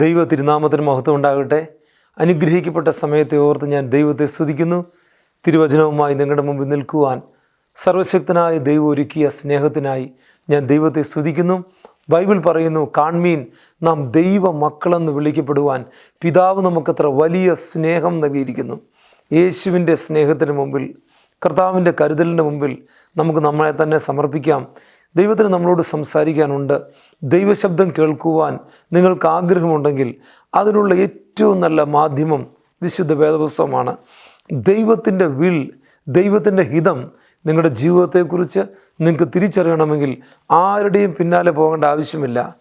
ദൈവ തിരുനാമത്തിന് മഹത്വം ഉണ്ടാകട്ടെ അനുഗ്രഹിക്കപ്പെട്ട സമയത്തെ ഓർത്ത് ഞാൻ ദൈവത്തെ സ്തുതിക്കുന്നു. തിരുവചനവുമായി നിങ്ങളുടെ മുമ്പിൽ നിൽക്കുവാൻ സർവശക്തനായ ദൈവം ഒരുക്കിയ സ്നേഹത്തിനായി ഞാൻ ദൈവത്തെ സ്തുതിക്കുന്നു. ബൈബിൾ പറയുന്നു കാൺമീൻ നാം ദൈവ മക്കളെന്ന് വിളിക്കപ്പെടുവാൻ പിതാവ് നമുക്കത്ര വലിയ സ്നേഹം നൽകിയിരിക്കുന്നു. യേശുവിന്റെ സ്നേഹത്തിന് മുമ്പിൽ കർത്താവിന്റെ കരുതലിന്റെ മുമ്പിൽ നമുക്ക് നമ്മളെ തന്നെ സമർപ്പിക്കാം. ദൈവത്തിന് നമ്മളോട് സംസാരിക്കാനുണ്ട്. ദൈവശബ്ദം കേൾക്കുവാൻ നിങ്ങൾക്ക് ആഗ്രഹമുണ്ടെങ്കിൽ അതിനുള്ള ഏറ്റവും നല്ല മാധ്യമം വിശുദ്ധ വേദപുസ്തകമാണ്. ദൈവത്തിന്റെ വിൽ ദൈവത്തിന്റെ ഹിതം നിങ്ങളുടെ ജീവിതത്തെക്കുറിച്ച് നിങ്ങൾക്ക് തിരിച്ചറിയണമെങ്കിൽ ആരുടെയും പിന്നാലെ പോകേണ്ട ആവശ്യമില്ല.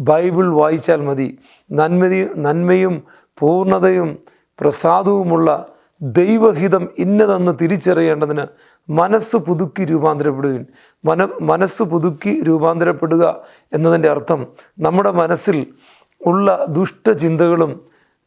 ബൈബിൾ വായിച്ചാൽ മതി. നന്മയും നന്മയും പൂർണതയും പ്രസാദവുമുള്ള ദൈവഹിതം ഇന്നതെന്ന് തിരിച്ചറിയേണ്ടതിന് മനസ്സ് പുതുക്കി രൂപാന്തരപ്പെടുകയും മന മനസ്സ് പുതുക്കി രൂപാന്തരപ്പെടുക എന്നതിന്റെ അർത്ഥം നമ്മുടെ മനസ്സിൽ ഉള്ള ദുഷ്ടചിന്തകളും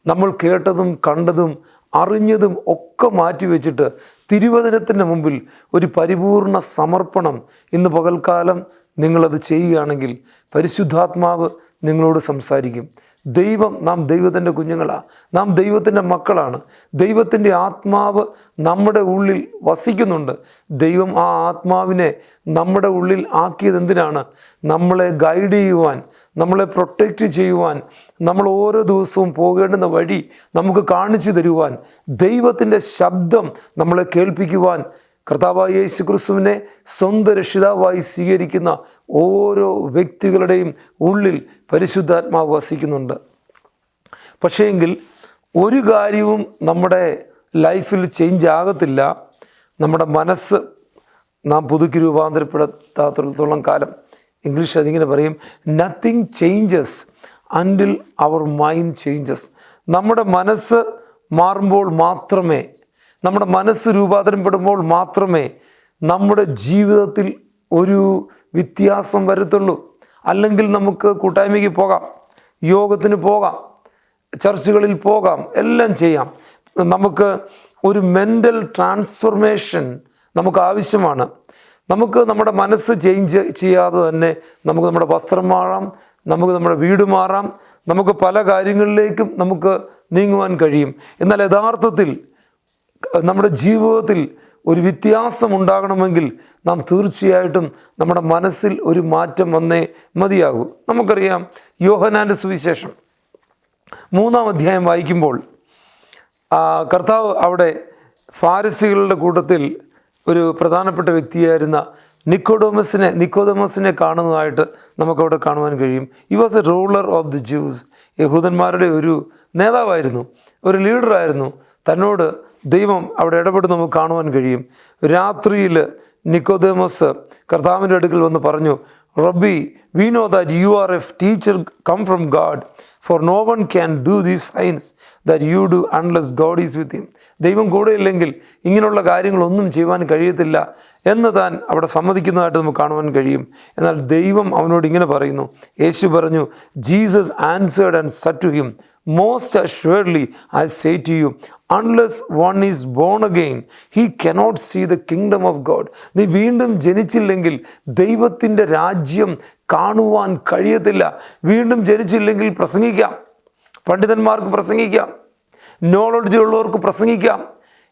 നമ്മൾ കേട്ടതും കണ്ടതും അറിഞ്ഞതും ഒക്കെ മാറ്റിവെച്ചിട്ട് തിരുവചനത്തിന്റെ മുമ്പിൽ ഒരു പരിപൂർണ സമർപ്പണം ഇന്ന് പകൽക്കാലം നിങ്ങളത് ചെയ്യുകയാണെങ്കിൽ പരിശുദ്ധാത്മാവ് നിങ്ങളോട് സംസാരിക്കും. ദൈവം നാം ദൈവത്തിന്റെ കുഞ്ഞുങ്ങളാണ് നാം ദൈവത്തിന്റെ മക്കളാണ്. ദൈവത്തിന്റെ ആത്മാവ് നമ്മുടെ ഉള്ളിൽ വസിക്കുന്നുണ്ട്. ദൈവം ആ ആത്മാവിനെ നമ്മുടെ ഉള്ളിൽ ആക്കിയത് എന്തിനാണ്? നമ്മളെ ഗൈഡ് ചെയ്യുവാൻ നമ്മളെ പ്രൊട്ടക്റ്റ് ചെയ്യുവാൻ നമ്മൾ ഓരോ ദിവസവും പോകേണ്ടുന്ന വഴി നമുക്ക് കാണിച്ചു തരുവാൻ ദൈവത്തിന്റെ ശബ്ദം നമ്മളെ കേൾപ്പിക്കുവാൻ കർത്താവായ യേശു ക്രിസ്തുവിനെ സ്വന്തം രക്ഷിതാവായി സ്വീകരിക്കുന്ന ഓരോ വ്യക്തികളുടെയും ഉള്ളിൽ പരിശുദ്ധാത്മാവ് വസിക്കുന്നുണ്ട്. പക്ഷേങ്കിൽ ഒരു കാര്യവും നമ്മുടെ ലൈഫിൽ ചേഞ്ച് ആകത്തില്ല. നമ്മുടെ മനസ്സ് നാം പുതുക്കി രൂപാന്തരപ്പെടാത്തിടത്തോളം കാലം. ഇംഗ്ലീഷ് അതിങ്ങനെ പറയും nothing changes until our mind changes നമ്മുടെ മനസ്സ് മാറുമ്പോൾ മാത്രമേ നമ്മുടെ മനസ്സ് രൂപാന്തരപ്പെടുമ്പോൾ മാത്രമേ നമ്മുടെ ജീവിതത്തിൽ ഒരു വ്യത്യാസം വരത്തുള്ളൂ. അല്ലെങ്കിൽ നമുക്ക് കൂട്ടായ്മയ്ക്ക് പോകാം യോഗത്തിന് പോകാം ചർച്ചുകളിൽ പോകാം എല്ലാം ചെയ്യാം. നമുക്ക് ഒരു മെന്റൽ ട്രാൻസ്ഫോർമേഷൻ നമുക്ക് ആവശ്യമാണ്. നമുക്ക് നമ്മുടെ മനസ്സ് ചേഞ്ച് ചെയ്യാതെ തന്നെ നമുക്ക് നമ്മുടെ വസ്ത്രം മാറാം നമുക്ക് നമ്മുടെ വീട് മാറാം നമുക്ക് പല കാര്യങ്ങളിലേക്കും നമുക്ക് നീങ്ങുവാൻ കഴിയും. എന്നാൽ യഥാർത്ഥത്തിൽ നമ്മുടെ ജീവിതത്തിൽ ഒരു വ്യത്യാസം ഉണ്ടാകണമെങ്കിൽ നാം തീർച്ചയായിട്ടും നമ്മുടെ മനസ്സിൽ ഒരു മാറ്റം വന്നേ മതിയാകൂ. നമുക്കറിയാം യോഹനാന്റെ സുവിശേഷം മൂന്നാം അധ്യായം വായിക്കുമ്പോൾ കർത്താവ് അവിടെ ഫാരസികളുടെ കൂട്ടത്തിൽ ഒരു പ്രധാനപ്പെട്ട വ്യക്തിയായിരുന്ന നിക്കോഡോമസിനെ നിക്കോഡോമസിനെ കാണുന്നതായിട്ട് നമുക്കവിടെ കാണുവാൻ കഴിയും. He was a ruler of the Jews യഹൂദന്മാരുടെ ഒരു നേതാവായിരുന്നു. ഒരു ലീഡറായിരുന്നു തന്നോട് ദൈവം അവിടെ ഇടപെട്ട് നമുക്ക് കാണുവാൻ കഴിയും. രാത്രിയിൽ നിക്കോദേമസ് കർത്താവിന്റെ അടുക്കൽ വന്ന് പറഞ്ഞു rabbi we know that you are a teacher come from God for no one can do these signs that you do unless God is with him ദൈവം കൂടെ ഇല്ലെങ്കിൽ ഇങ്ങനെയുള്ള കാര്യങ്ങളൊന്നും ചെയ്യുവാൻ കഴിയത്തില്ല എന്ന് താൻ അവിടെ സമ്മതിക്കുന്നതായിട്ട് നമുക്ക് കാണുവാൻ കഴിയും. എന്നാൽ ദൈവം അവനോട് ഇങ്ങനെ പറയുന്നു. യേശു പറഞ്ഞു Jesus answered and said to him most assuredly I say to you unless one is born again he cannot see the kingdom of God നീ വീണ്ടും ജനിച്ചില്ലെങ്കിൽ ദൈവത്തിന്റെ രാജ്യം കാണുവാൻ കഴിയത്തില്ല. വീണ്ടും ജനിച്ചില്ലെങ്കിൽ പ്രസംഗിക്കാം. പണ്ഡിതന്മാർക്ക് പ്രസംഗിക്കാം. നോളജി ഉള്ളവർക്ക് പ്രസംഗിക്കാം.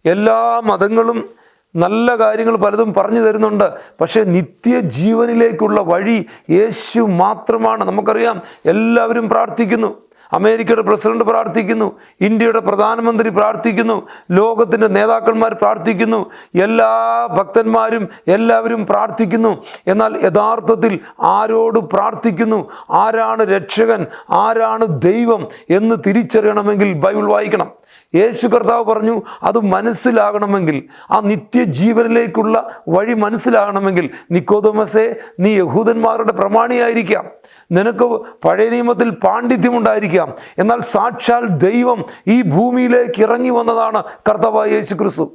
എല്ലാ മതങ്ങളും നല്ല കാര്യങ്ങൾ പലതും പറഞ്ഞു തരുന്നുണ്ട്. പക്ഷേ നിത്യജീവനിലേക്കുള്ള വഴി യേശു മാത്രമാണ്. നമുക്കറിയാം എല്ലാവരും പ്രാർത്ഥിക്കുന്നു. അമേരിക്കയുടെ പ്രസിഡന്റ് പ്രാർത്ഥിക്കുന്നു ഇന്ത്യയുടെ പ്രധാനമന്ത്രി പ്രാർത്ഥിക്കുന്നു ലോകത്തിന്റെ നേതാക്കന്മാർ പ്രാർത്ഥിക്കുന്നു എല്ലാ ഭക്തന്മാരും എല്ലാവരും പ്രാർത്ഥിക്കുന്നു. എന്നാൽ യഥാർത്ഥത്തിൽ ആരോട് പ്രാർത്ഥിക്കുന്നു? ആരാണ് രക്ഷകൻ? ആരാണ് ദൈവം എന്ന് തിരിച്ചറിയണമെങ്കിൽ ബൈബിൾ വായിക്കണം. യേശു കർത്താവ് പറഞ്ഞു അത് മനസ്സിലാകണമെങ്കിൽ ആ നിത്യജീവനിലേക്കുള്ള വഴി മനസ്സിലാകണമെങ്കിൽ നിക്കോദമസേ നീ യഹൂദന്മാരുടെ പ്രമാണിയായിരിക്കാം. നിനക്ക് പഴയ നിയമത്തിൽ പാണ്ഡിത്യമുണ്ടായിരിക്കാം. എന്നാൽ സാക്ഷാൽ ദൈവം ഈ ഭൂമിയിലേക്ക് ഇറങ്ങി വന്നതാണ് കർത്തവായ യേശു ക്രിസ്തു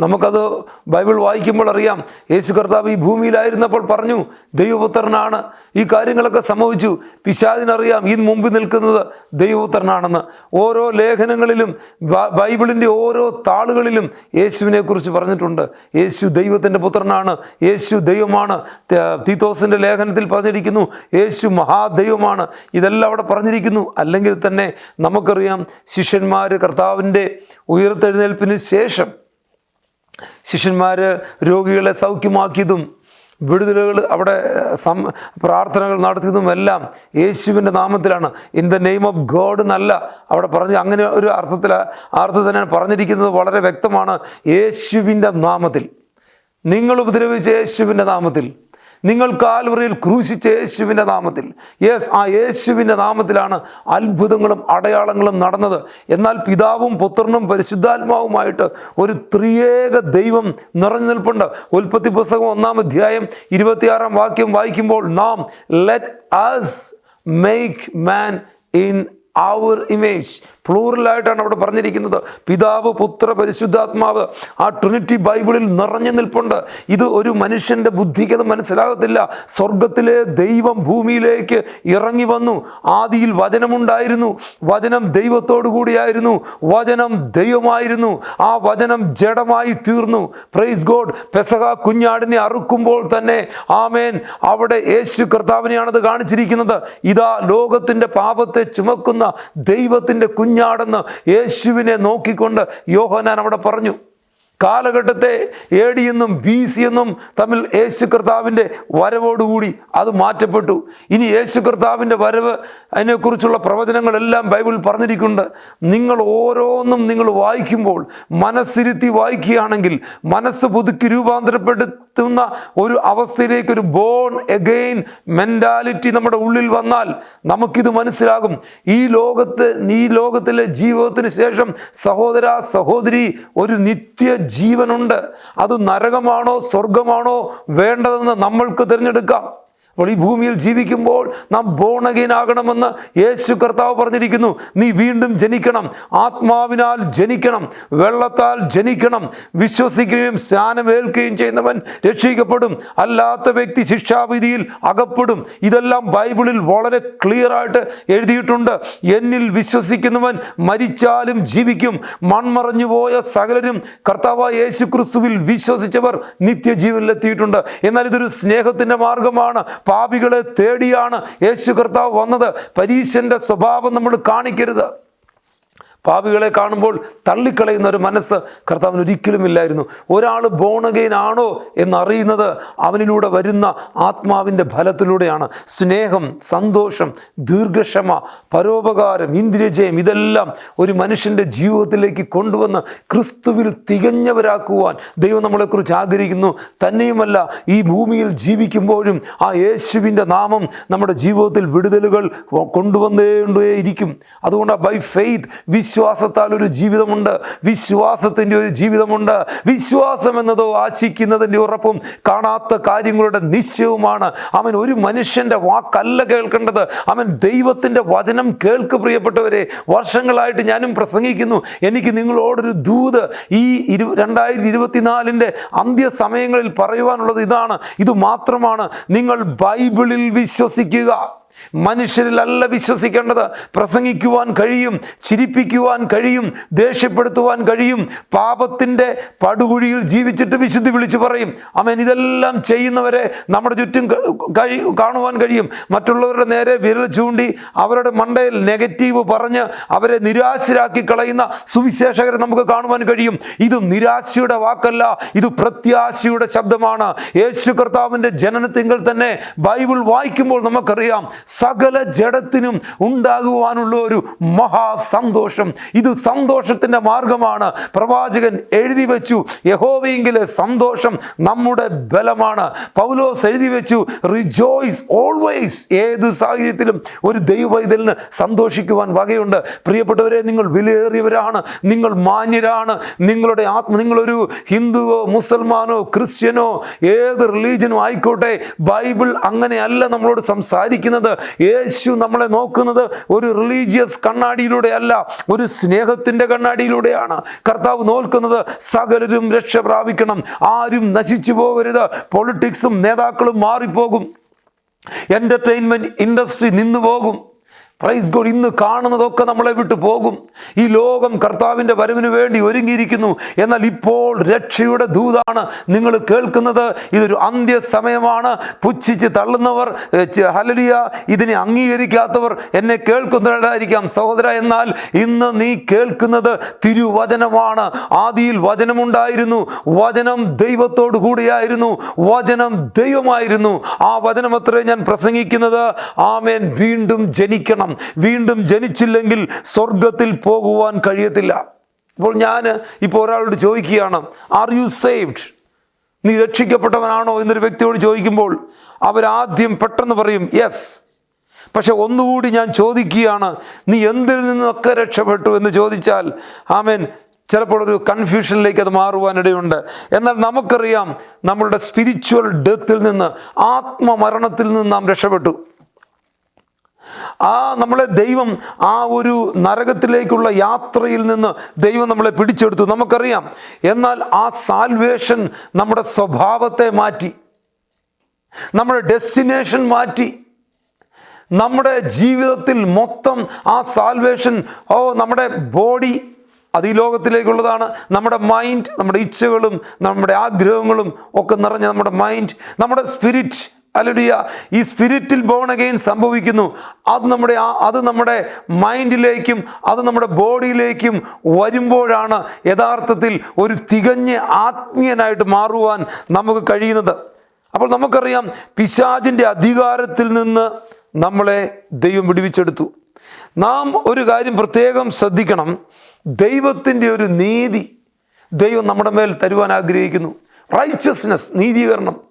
നമുക്കത് ബൈബിൾ വായിക്കുമ്പോൾ അറിയാം. യേശു കർത്താവ് ഈ ഭൂമിയിലായിരുന്നപ്പോൾ പറഞ്ഞു ദൈവപുത്രനാണ്. ഈ കാര്യങ്ങളൊക്കെ സംഭവിച്ചു. പിശാദിനറിയാം ഈ മുമ്പിൽ നിൽക്കുന്നത് ദൈവപുത്രനാണെന്ന്. ഓരോ ലേഖനങ്ങളിലും ബൈബിളിന്റെ ഓരോ താളുകളിലും യേശുവിനെക്കുറിച്ച് പറഞ്ഞിട്ടുണ്ട്. യേശു ദൈവത്തിന്റെ പുത്രനാണ് യേശു ദൈവമാണ്. തീത്തോസിന്റെ ലേഖനത്തിൽ പറഞ്ഞിരിക്കുന്നു യേശു മഹാദൈവമാണ്. ഇതെല്ലാം അവിടെ പറഞ്ഞിരിക്കുന്നു. അല്ലെങ്കിൽ തന്നെ നമുക്കറിയാം ശിഷ്യന്മാർ കർത്താവിന്റെ ഉയർത്തെഴുന്നേൽപ്പിന് ശേഷം ശിഷ്യന്മാർ രോഗികളെ സൗഖ്യമാക്കിയതും വിടുതലുകൾ അവിടെ സം പ്രാർത്ഥനകൾ നടത്തിയതും എല്ലാം യേശുവിന്റെ നാമത്തിലാണ്. In the name of God എന്നല്ല അവിടെ പറഞ്ഞ് അങ്ങനെ ഒരു അർത്ഥത്തിൽ അർത്ഥം തന്നെയാണ് പറഞ്ഞിരിക്കുന്നത്. വളരെ വ്യക്തമാണ് യേശുവിന്റെ നാമത്തിൽ. നിങ്ങൾ ഉപദ്രവിച്ച യേശുവിന്റെ നാമത്തിൽ. നിങ്ങൾ കാൽവറിയിൽ ക്രൂശിച്ച യേശുവിന്റെ നാമത്തിൽ. യെസ് ആ യേശുവിന്റെ നാമത്തിലാണ് അത്ഭുതങ്ങളും അടയാളങ്ങളും നടന്നത്. എന്നാൽ പിതാവും പുത്രനും പരിശുദ്ധാത്മാവുമായിട്ട് ഒരു ത്രിയേക ദൈവം നിറഞ്ഞു നിൽപ്പുണ്ട്. ഉൽപ്പത്തി പുസ്തകം ഒന്നാം അധ്യായം ഇരുപത്തിയാറാം വാക്യം വായിക്കുമ്പോൾ നാം let us make man in our image പ്ലൂറലായിട്ടാണ് അവിടെ പറഞ്ഞിരിക്കുന്നത്. പിതാവ് പുത്ര പരിശുദ്ധാത്മാവ്. ആ ട്രിനിറ്റി ബൈബിളിൽ നിറഞ്ഞു നിൽപ്പുണ്ട്. ഇത് ഒരു മനുഷ്യന്റെ ബുദ്ധിക്ക് അത് മനസ്സിലാകത്തില്ല. സ്വർഗത്തിലെ ദൈവം ഭൂമിയിലേക്ക് ഇറങ്ങി വന്നു. ആദിയിൽ വചനമുണ്ടായിരുന്നു. വചനം ദൈവത്തോടു കൂടിയായിരുന്നു വചനം ദൈവമായിരുന്നു. ആ വചനം ജഡമായി തീർന്നു. പ്രൈസ് ഗോഡ് പെസഹ കുഞ്ഞാടിനെ അറുക്കുമ്പോൾ തന്നെ ആമേൻ അവിടെ യേശു കർത്താവിനെയാണത് കാണിച്ചിരിക്കുന്നത്. ഇതാ ലോകത്തിന്റെ പാപത്തെ ചുമക്കുന്ന ദൈവത്തിന്റെ കുഞ്ഞാടെന്ന് യേശുവിനെ നോക്കിക്കൊണ്ട് യോഹനാൻ അവിടെ പറഞ്ഞു. കാലഘട്ടത്തെ എ ഡി എന്നും ബി സി എന്നും തമ്മിൽ യേശു കർത്താവിന്റെ വരവോടുകൂടി അത് മാറ്റപ്പെട്ടു. ഇനി യേശു കർത്താവിന്റെ വരവ് അതിനെക്കുറിച്ചുള്ള പ്രവചനങ്ങളെല്ലാം ബൈബിൾ പറഞ്ഞിരിക്കുന്നുണ്ട്. നിങ്ങൾ ഓരോന്നും നിങ്ങൾ വായിക്കുമ്പോൾ മനസ്സിരുത്തി വായിക്കുകയാണെങ്കിൽ മനസ്സ് പുതുക്കി രൂപാന്തരപ്പെടുത്തുന്ന ഒരു അവസ്ഥയിലേക്ക് ഒരു ബോൺ എഗെയിൻ മെന്റാലിറ്റി നമ്മുടെ ഉള്ളിൽ വന്നാൽ നമുക്കിത് മനസ്സിലാകും. ഈ ലോകത്ത് ഈ ലോകത്തിലെ ജീവിതത്തിന് ശേഷം സഹോദര സഹോദരി ഒരു നിത്യ ജീവനുണ്ട്. അത് നരകമാണോ സ്വർഗമാണോ വേണ്ടതെന്ന് നമ്മൾക്ക് തിരഞ്ഞെടുക്കാം. അപ്പോൾ ഈ ഭൂമിയിൽ ജീവിക്കുമ്പോൾ നാം ബോണഗീനാകണമെന്ന് യേശു കർത്താവ് പറഞ്ഞിരിക്കുന്നു. നീ വീണ്ടും ജനിക്കണം. ആത്മാവിനാൽ ജനിക്കണം. വെള്ളത്താൽ ജനിക്കണം. വിശ്വസിക്കുകയും സ്നാനമേൽക്കുകയും ചെയ്യുന്നവൻ രക്ഷിക്കപ്പെടും. അല്ലാത്ത വ്യക്തി ശിക്ഷാവിധിയിൽ അകപ്പെടും. ഇതെല്ലാം ബൈബിളിൽ വളരെ ക്ലിയർ ആയിട്ട് എഴുതിയിട്ടുണ്ട്. എന്നിൽ വിശ്വസിക്കുന്നവൻ മരിച്ചാലും ജീവിക്കും. മൺമറഞ്ഞു പോയ സകലരും കർത്താവ് യേശു ക്രിസ്തുവിൽ വിശ്വസിച്ചവർ നിത്യജീവനിലെത്തിയിട്ടുണ്ട്. എന്നാൽ ഇതൊരു സ്നേഹത്തിന്റെ മാർഗമാണ്. പാപികളെ തേടിയാണ് യേശു കർത്താവ് വന്നത്. പരീശന്റെ സ്വഭാവം നമ്മൾ കാണിക്കരുത്. പാപികളെ കാണുമ്പോൾ തള്ളിക്കളയുന്ന ഒരു മനസ്സ് കർത്താവിന് ഒരിക്കലും ഇല്ലായിരുന്നു. ഒരാൾ ബോണഗെയിൻ ആണോ എന്നറിയുന്നത് അവനിലൂടെ വരുന്ന ആത്മാവിന്റെ ഫലത്തിലൂടെയാണ്. സ്നേഹം സന്തോഷം ദീർഘക്ഷമ പരോപകാരം ഇന്ദ്രിയജയം ഇതെല്ലാം ഒരു മനുഷ്യന്റെ ജീവിതത്തിലേക്ക് കൊണ്ടുവന്ന് ക്രിസ്തുവിൽ തികഞ്ഞവരാക്കുവാൻ ദൈവം നമ്മളെക്കുറിച്ച് ആഗ്രഹിക്കുന്നു. തന്നെയുമല്ല ഈ ഭൂമിയിൽ ജീവിക്കുമ്പോഴും ആ യേശുവിന്റെ നാമം നമ്മുടെ ജീവിതത്തിൽ വിടുതലുകൾ കൊണ്ടുവന്നേണ്ടേയിരിക്കും. അതുകൊണ്ട് ബൈ ഫെയ്ത്ത് വിശ്വാസത്താൽ ഒരു ജീവിതമുണ്ട്. വിശ്വാസത്തിന്റെ ഒരു ജീവിതമുണ്ട്. വിശ്വാസം എന്നതോ ആശിക്കുന്നതിന്റെ ഉറപ്പും കാണാത്ത കാര്യങ്ങളുടെ നിശ്ചയവുമാണ്. അവൻ ഒരു മനുഷ്യന്റെ വാക്കല്ല കേൾക്കേണ്ടത്. അവൻ ദൈവത്തിന്റെ വചനം കേൾക്ക് പ്രിയപ്പെട്ടവരെ വർഷങ്ങളായിട്ട് ഞാനും പ്രസംഗിക്കുന്നു. എനിക്ക് നിങ്ങളോടൊരു ദൂത് ഈ ഇരു രണ്ടായിരത്തി ഇരുപത്തിനാലിന്റെ അന്ത്യസമയങ്ങളിൽ പറയുവാനുള്ളത് ഇതാണ്. ഇത് മാത്രമാണ്. നിങ്ങൾ ബൈബിളിൽ വിശ്വസിക്കുക. മനുഷ്യരിലല്ല വിശ്വസിക്കേണ്ടത്. പ്രസംഗിക്കുവാൻ കഴിയും ചിരിപ്പിക്കുവാൻ കഴിയും ദേഷ്യപ്പെടുത്തുവാൻ കഴിയും. പാപത്തിന്റെ പടുകുഴിയിൽ ജീവിച്ചിട്ട് വിശുദ്ധി വിളിച്ചു പറയും. അവൻ ഇതെല്ലാം ചെയ്യുന്നവരെ നമ്മുടെ ചുറ്റും കഴി കാണുവാൻ കഴിയും. മറ്റുള്ളവരുടെ നേരെ വിരൽ ചൂണ്ടി അവരുടെ മണ്ടയിൽ നെഗറ്റീവ് പറഞ്ഞ് അവരെ നിരാശരാക്കി കളയുന്ന സുവിശേഷകരെ നമുക്ക് കാണുവാൻ കഴിയും. ഇത് നിരാശയുടെ വാക്കല്ല ഇത് പ്രത്യാശയുടെ ശബ്ദമാണ്. യേശു കർത്താവിന്റെ ജനനത്തിങ്കിൽ തന്നെ ബൈബിൾ വായിക്കുമ്പോൾ നമുക്കറിയാം സകല ജഡത്തിനും ഉണ്ടാകുവാനുള്ള ഒരു മഹാസന്തോഷം. ഇത് സന്തോഷത്തിന്റെ മാർഗമാണ്. പ്രവാചകൻ എഴുതി വെച്ചു. യഹോവയെങ്കിലെ സന്തോഷം നമ്മുടെ ബലമാണ്. പൗലോസ് എഴുതി വെച്ചു. റിജോയ്സ് ഓൾവേസ് ഏത് സാഹചര്യത്തിലും ഒരു ദൈവവൈതലിന് സന്തോഷിക്കുവാൻ വകയുണ്ട്. പ്രിയപ്പെട്ടവരെ നിങ്ങൾ വിലയേറിയവരാണ്. നിങ്ങൾ മാന്യരാണ്. നിങ്ങളുടെ ആത്മ നിങ്ങളൊരു ഹിന്ദുവോ മുസൽമാനോ ക്രിസ്ത്യനോ ഏത് റിലീജിയനോ ആയിക്കോട്ടെ ബൈബിൾ അങ്ങനെയല്ല നമ്മളോട് സംസാരിക്കുന്നത്. യേശു നമ്മളെ നോക്കുന്നത് ഒരു റിലീജിയസ് കണ്ണാടിയിലൂടെ അല്ല ഒരു സ്നേഹത്തിന്റെ കണ്ണാടിയിലൂടെയാണ്. കർത്താവ് നോക്കുന്നത് സകലരും രക്ഷ പ്രാപിക്കണം ആരും നശിച്ചു പോകരുത് പൊളിറ്റിക്സും നേതാക്കളും മാറിപ്പോകും എന്റർടൈൻമെന്റ് ഇൻഡസ്ട്രി നിന്നു പോകും പ്രൈസ് ഗോഡ് ഇന്ന് കാണുന്നതൊക്കെ നമ്മളെ വിട്ടു പോകും. ഈ ലോകം കർത്താവിന്റെ വരവിന് വേണ്ടി ഒരുങ്ങിയിരിക്കുന്നു. എന്നാൽ ഇപ്പോൾ രക്ഷയുടെ ദൂതാണ് നിങ്ങൾ കേൾക്കുന്നത്. ഇതൊരു അന്ത്യസമയമാണ്. പുച്ഛിച്ച് തള്ളുന്നവർ ഹലലിയ ഇതിനെ അംഗീകരിക്കാത്തവർ എന്നെ കേൾക്കുന്നവരായിരിക്കാം. സഹോദര എന്നാൽ ഇന്ന് നീ കേൾക്കുന്നത് തിരുവചനമാണ്. ആദിയിൽ വചനമുണ്ടായിരുന്നു. വചനം ദൈവത്തോട് കൂടിയായിരുന്നു. വചനം ദൈവമായിരുന്നു. ആ വചനമത്രേ ഞാൻ പ്രസംഗിക്കുന്നത്. ആമേൻ. വീണ്ടും ജനിക്കണം. വീണ്ടും ജനിച്ചില്ലെങ്കിൽ സ്വർഗത്തിൽ പോകുവാൻ കഴിയത്തില്ല. ഇപ്പോൾ ഞാൻ ഇപ്പോൾ ഒരാളോട് ചോദിക്കുകയാണ് ആർ യു സേവ്ഡ് നീ രക്ഷിക്കപ്പെട്ടവനാണോ? എന്നൊരു വ്യക്തിയോട് ചോദിക്കുമ്പോൾ അവരാദ്യം പെട്ടെന്ന് പറയും യെസ് പക്ഷെ ഒന്നുകൂടി ഞാൻ ചോദിക്കുകയാണ് നീ എന്തിൽ നിന്നൊക്കെ രക്ഷപ്പെട്ടു? എന്ന് ചോദിച്ചാൽ ആമേൻ. ചിലപ്പോൾ ഒരു കൺഫ്യൂഷനിലേക്ക് അത് മാറുവാനിടയുണ്ട് എന്നാൽ നമുക്കറിയാം നമ്മളുടെ സ്പിരിച്വൽ ഡെത്തിൽ നിന്ന് ആത്മമരണത്തിൽ നിന്ന് നാം രക്ഷപ്പെട്ടു. ആ നമ്മളെ ദൈവം ആ ഒരു നരകത്തിലേക്കുള്ള യാത്രയിൽ നിന്ന് ദൈവം നമ്മളെ പിടിച്ചെടുത്തു. നമുക്കറിയാം. എന്നാൽ ആ സാൽവേഷൻ നമ്മുടെ സ്വഭാവത്തെ മാറ്റി. നമ്മുടെ ഡെസ്റ്റിനേഷൻ മാറ്റി. നമ്മുടെ ജീവിതത്തിൽ മൊത്തം ആ സാൽവേഷൻ ഓ നമ്മുടെ ബോഡി അത് ഈ ലോകത്തിലേക്കുള്ളതാണ്. നമ്മുടെ മൈൻഡ് നമ്മുടെ ഇച്ഛകളും നമ്മുടെ ആഗ്രഹങ്ങളും ഒക്കെ നിറഞ്ഞ നമ്മുടെ മൈൻഡ് നമ്മുടെ സ്പിരിറ്റ് അല്ലടിയ ഈ സ്പിരിറ്റിൽ ബോൺ അഗെയിൻ സംഭവിക്കുന്നു. അത് നമ്മുടെ അത് നമ്മുടെ മൈൻഡിലേക്കും അത് നമ്മുടെ ബോഡിയിലേക്കും വരുമ്പോഴാണ് യഥാർത്ഥത്തിൽ ഒരു തികഞ്ഞ ആത്മീയനായിട്ട് മാറുവാൻ നമുക്ക് കഴിയുന്നത്. അപ്പോൾ നമുക്കറിയാം പിശാജിന്റെ അധികാരത്തിൽ നിന്ന് നമ്മളെ ദൈവം വിടുവിച്ചെടുത്തു. നാം ഒരു കാര്യം പ്രത്യേകം ശ്രദ്ധിക്കണം. ദൈവത്തിന്റെ ഒരു നീതി ദൈവം നമ്മുടെ മേൽ തരുവാൻ ആഗ്രഹിക്കുന്നു. റൈച്ചസ്നെസ് നീതീകരണം.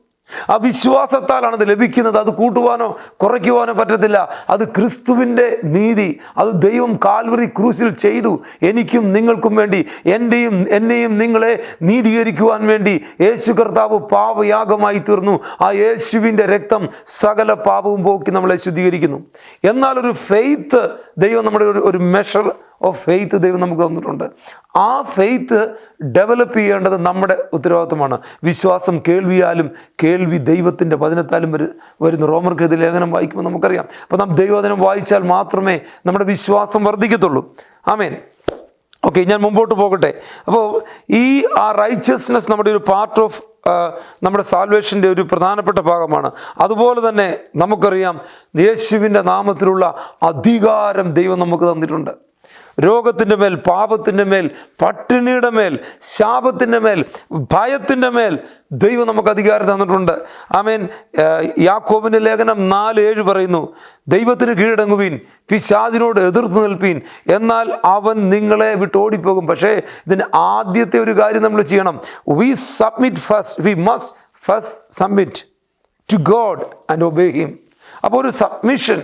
ആ വിശ്വാസത്താലാണ് അത് ലഭിക്കുന്നത്. അത് കൂട്ടുവാനോ കുറയ്ക്കുവാനോ പറ്റത്തില്ല. അത് ക്രിസ്തുവിന്റെ നീതി. അത് ദൈവം കാൽവറി ക്രൂസിൽ ചെയ്തു. എനിക്കും നിങ്ങൾക്കും വേണ്ടി എന്റെയും എന്നെയും നിങ്ങളെ നീതീകരിക്കുവാൻ വേണ്ടി യേശു കർത്താവ് പാപയാഗമായി തീർന്നു. ആ യേശുവിന്റെ രക്തം സകല പാപവും പോക്കി നമ്മളെ ശുദ്ധീകരിക്കുന്നു. എന്നാൽ ഒരു ഫെയ്ത്ത് ദൈവം നമ്മുടെ ഒരു ഒരു മെഷർ ഓഫ് ഫെയ്ത്ത് ദൈവം നമുക്ക് തന്നിട്ടുണ്ട്. ആ ഫെയ്ത്ത് ഡെവലപ്പ് ചെയ്യേണ്ടത് നമ്മുടെ ഉത്തരവാദിത്വമാണ്. വിശ്വാസം കേൾവിയാലും കേൾവി ദൈവത്തിന്റെ വചനത്താലും വരു വരുന്ന. റോമർക്കെഴുതി ലേഖനം വായിക്കുമ്പോൾ നമുക്കറിയാം. അപ്പോൾ നാം ദൈവവചനം വായിച്ചാൽ മാത്രമേ നമ്മുടെ വിശ്വാസം വർദ്ധിക്കത്തുള്ളൂ. ആമേൻ. ഓക്കെ ഞാൻ മുമ്പോട്ട് പോകട്ടെ. അപ്പോൾ ഈ ആ റൈച്ചസ്നെസ് നമ്മുടെ ഒരു പാർട്ട് ഓഫ് നമ്മുടെ സാൽവേഷന്റെ ഒരു പ്രധാനപ്പെട്ട ഭാഗമാണ്. അതുപോലെ തന്നെ നമുക്കറിയാം യേശുവിന്റെ നാമത്തിലുള്ള അധികാരം ദൈവം നമുക്ക് തന്നിട്ടുണ്ട്. രോഗത്തിന്റെ മേൽ പാപത്തിന്റെ മേൽ പട്ടിണിയുടെ മേൽ ശാപത്തിന്റെ മേൽ ഭയത്തിന്റെ മേൽ ദൈവം നമുക്ക് അധികാരം തന്നിട്ടുണ്ട്. ആമേൻ. യാക്കോബിന്റെ ലേഖനം നാല് ഏഴ് പറയുന്നു ദൈവത്തിന് കീഴടങ്ങുവീൻ പിശാചിനോട് എതിർത്ത് നിൽപ്പീൻ എന്നാൽ അവൻ നിങ്ങളെ വിട്ട് ഓടിപ്പോകും പക്ഷേ ഇതിന് ആദ്യത്തെ ഒരു കാര്യം നമ്മൾ ചെയ്യണം. We submit first we must first submit to God and obey him അപ്പോൾ ഒരു സബ്മിഷൻ